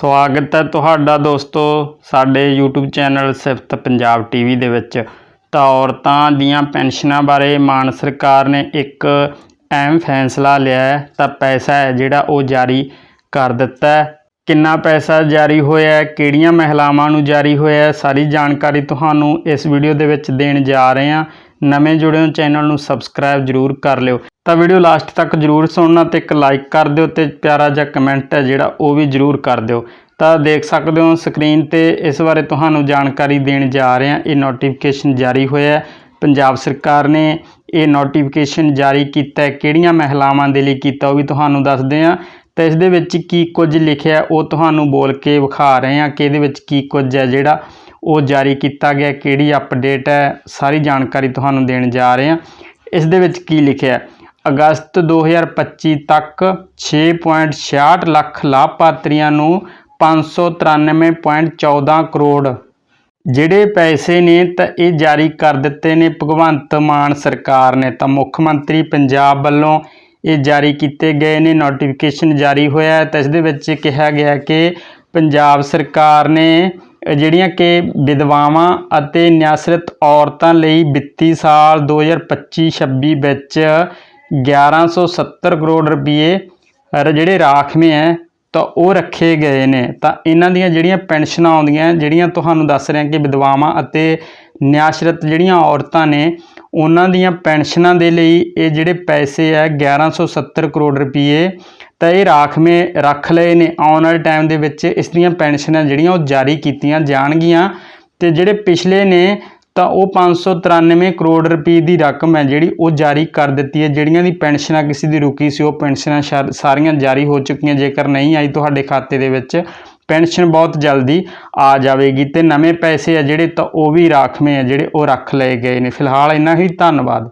ਸਵਾਗਤ ਹੈ ਤੁਹਾਡਾ ਦੋਸਤੋ ਸਾਡੇ YouTube ਚੈਨਲ ਸਿਫਤ ਪੰਜਾਬ ਟੀਵੀ ਦੇ ਵਿੱਚ। ਤਾਂ ਔਰਤਾਂ ਦੀਆਂ ਪੈਨਸ਼ਨਾਂ ਬਾਰੇ ਮਾਨ ਸਰਕਾਰ ਨੇ ਇੱਕ ਅਹਿਮ ਫੈਸਲਾ ਲਿਆ ਹੈ। ਤਾਂ ਪੈਸਾ ਹੈ ਜਿਹੜਾ ਉਹ ਜਾਰੀ ਕਰ ਦਿੱਤਾ ਕਿੰਨਾ ਪੈਸਾ ਜਾਰੀ ਹੋਇਆ ਹੈ ਕਿਹੜੀਆਂ ਮਹਿਲਾਵਾਂ ਨੂੰ ਜਾਰੀ ਹੋਇਆ ਹੈ ਸਾਰੀ ਜਾਣਕਾਰੀ ਤੁਹਾਨੂੰ ਇਸ ਵੀਡੀਓ ਦੇ ਵਿੱਚ ਦੇਣ ਜਾ ਰਹੇ ਹਾਂ। ਨਵੇਂ ਜੁੜੇ ਹੋ ਚੈਨਲ ਨੂੰ ਸਬਸਕ੍ਰਾਈਬ ਜਰੂਰ ਕਰ ਲਿਓ। ਤਾਂ ਵੀਡੀਓ ਲਾਸਟ ਤੱਕ ਜਰੂਰ ਸੁਣਨਾ ਤੇ ਇੱਕ ਲਾਈਕ ਕਰ ਦਿਓ ਤੇ ਪਿਆਰਾ ਜਿਹਾ ਕਮੈਂਟ ਹੈ ਜਿਹੜਾ ਉਹ ਵੀ ਜਰੂਰ ਕਰ ਦਿਓ। ਤਾਂ ਦੇਖ ਸਕਦੇ ਹੋ ਸਕਰੀਨ ਤੇ ਇਸ ਬਾਰੇ ਤੁਹਾਨੂੰ ਜਾਣਕਾਰੀ ਦੇਣ ਜਾ ਰਹੇ ਹਾਂ। ਇਹ ਨੋਟੀਫਿਕੇਸ਼ਨ ਜਾਰੀ ਹੋਇਆ ਹੈ। ਪੰਜਾਬ ਸਰਕਾਰ ਨੇ ਇਹ ਨੋਟੀਫਿਕੇਸ਼ਨ ਜਾਰੀ ਕੀਤਾ ਹੈ। ਕਿਹੜੀਆਂ ਮਹਿਲਾਵਾਂ ਦੇ ਲਈ ਕੀਤਾ ਉਹ ਵੀ ਤੁਹਾਨੂੰ ਦੱਸਦੇ ਹਾਂ। ਤਾਂ ਇਸ ਦੇ ਵਿੱਚ ਕੀ ਕੁਝ ਲਿਖਿਆ ਉਹ ਤੁਹਾਨੂੰ ਬੋਲ ਕੇ ਵਿਖਾ ਰਹੇ ਹਾਂ ਕਿ ਇਹਦੇ ਵਿੱਚ ਕੀ ਕੁਝ ਹੈ ਜਿਹੜਾ ਉਹ ਜਾਰੀ ਕੀਤਾ ਗਿਆ ਕਿਹੜੀ ਅਪਡੇਟ ਹੈ, ਸਾਰੀ ਜਾਣਕਾਰੀ ਤੁਹਾਨੂੰ ਦੇਣ ਜਾ ਰਹੇ ਹਾਂ। ਇਸ ਦੇ ਵਿੱਚ ਕੀ ਲਿਖਿਆ ਹੈ, ਅਗਸਤ 2025 ਤੱਕ 6.66 ਲੱਖ ਲਾਭਪਾਤਰੀਆਂ ਨੂੰ 593.14 ਕਰੋੜ। ਜਿਹੜੇ ਪੈਸੇ ਨੇ ਤਾਂ ਇਹ ਜਾਰੀ ਕਰ ਦਿੱਤੇ ਨੇ ਭਗਵੰਤ ਮਾਨ ਸਰਕਾਰ ਨੇ। ਤਾਂ ਮੁੱਖ ਮੰਤਰੀ ਪੰਜਾਬ ਵੱਲੋਂ ਇਹ ਜਾਰੀ ਕੀਤੇ ਗਏ ਨੇ। ਨੋਟੀਫਿਕੇਸ਼ਨ ਜਾਰੀ ਹੋਇਆ ਹੈ। ਤਾਂ ਇਸ ਦੇ ਵਿੱਚ ਕਿਹਾ ਗਿਆ ਕਿ ਪੰਜਾਬ ਸਰਕਾਰ ਨੇ ਜਿਹੜੀਆਂ ਕਿ ਵਿਧਵਾਵਾਂ ਅਤੇ ਨਿਆਸਰਤ ਔਰਤਾਂ ਲਈ ਵਿੱਤੀ ਸਾਲ 2025-26 ਵਿੱਚ 1170 ਕਰੋੜ ਰੁਪਏ ਜਿਹੜੇ ਰਾਖਵੇਂ ਹੈ ਤਾਂ ਉਹ ਰੱਖੇ ਗਏ ਨੇ। ਤਾਂ ਇਹਨਾਂ ਦੀਆਂ ਜਿਹੜੀਆਂ ਪੈਨਸ਼ਨਾਂ ਆਉਂਦੀਆਂ, ਜਿਹੜੀਆਂ ਤੁਹਾਨੂੰ ਦੱਸ ਰਿਹਾ ਕਿ ਵਿਧਵਾਵਾਂ ਅਤੇ ਨਿਆਸਰਤ ਜਿਹੜੀਆਂ ਔਰਤਾਂ ਨੇ ਉਹਨਾਂ ਦੀਆਂ ਪੈਨਸ਼ਨਾਂ ਦੇ ਲਈ ਇਹ ਜਿਹੜੇ ਪੈਸੇ ਹੈ 1170 ਕਰੋੜ ਰੁਪਏ ਤਾਂ ਇਹ ਰਾਖਵੇਂ ਰੱਖ ਲਏ ਨੇ। ਆਉਣ ਵਾਲੇ ਟਾਈਮ ਦੇ ਵਿੱਚ ਇਸ ਦੀਆਂ ਪੈਨਸ਼ਨਾਂ ਜਿਹੜੀਆਂ ਉਹ ਜਾਰੀ ਕੀਤੀਆਂ ਜਾਣਗੀਆਂ। ਤੇ ਜਿਹੜੇ ਪਿਛਲੇ ਨੇ, ਤਾਂ ਉਹ 593 ਕਰੋੜ ਰੁਪਏ ਦੀ ਰਕਮ ਹੈ ਜਿਹੜੀ ਉਹ ਜਾਰੀ ਕਰ ਦਿੱਤੀ ਹੈ। ਜਿਹੜੀਆਂ ਦੀ ਪੈਨਸ਼ਨਾਂ ਕਿਸੇ ਦੀ ਰੁਕੀ ਸੀ, ਉਹ ਪੈਨਸ਼ਨਾਂ ਸਾਰੀਆਂ ਜਾਰੀ ਹੋ ਚੁੱਕੀਆਂ। ਜੇਕਰ ਨਹੀਂ ਆਈ ਤੁਹਾਡੇ ਖਾਤੇ ਦੇ ਵਿੱਚ ਪੈਨਸ਼ਨ ਬਹੁਤ ਜਲਦੀ ਆ ਜਾਵੇਗੀ ਤੇ ਨਵੇਂ ਪੈਸੇ ਆ ਜਿਹੜੇ ਤਾਂ ਉਹ ਵੀ ਰਾਖਵੇਂ ਆ, ਜਿਹੜੇ ਉਹ ਰੱਖ ਲਏ ਗਏ ਨੇ। ਫਿਲਹਾਲ ਇੰਨਾ ਹੀ, ਧੰਨਵਾਦ।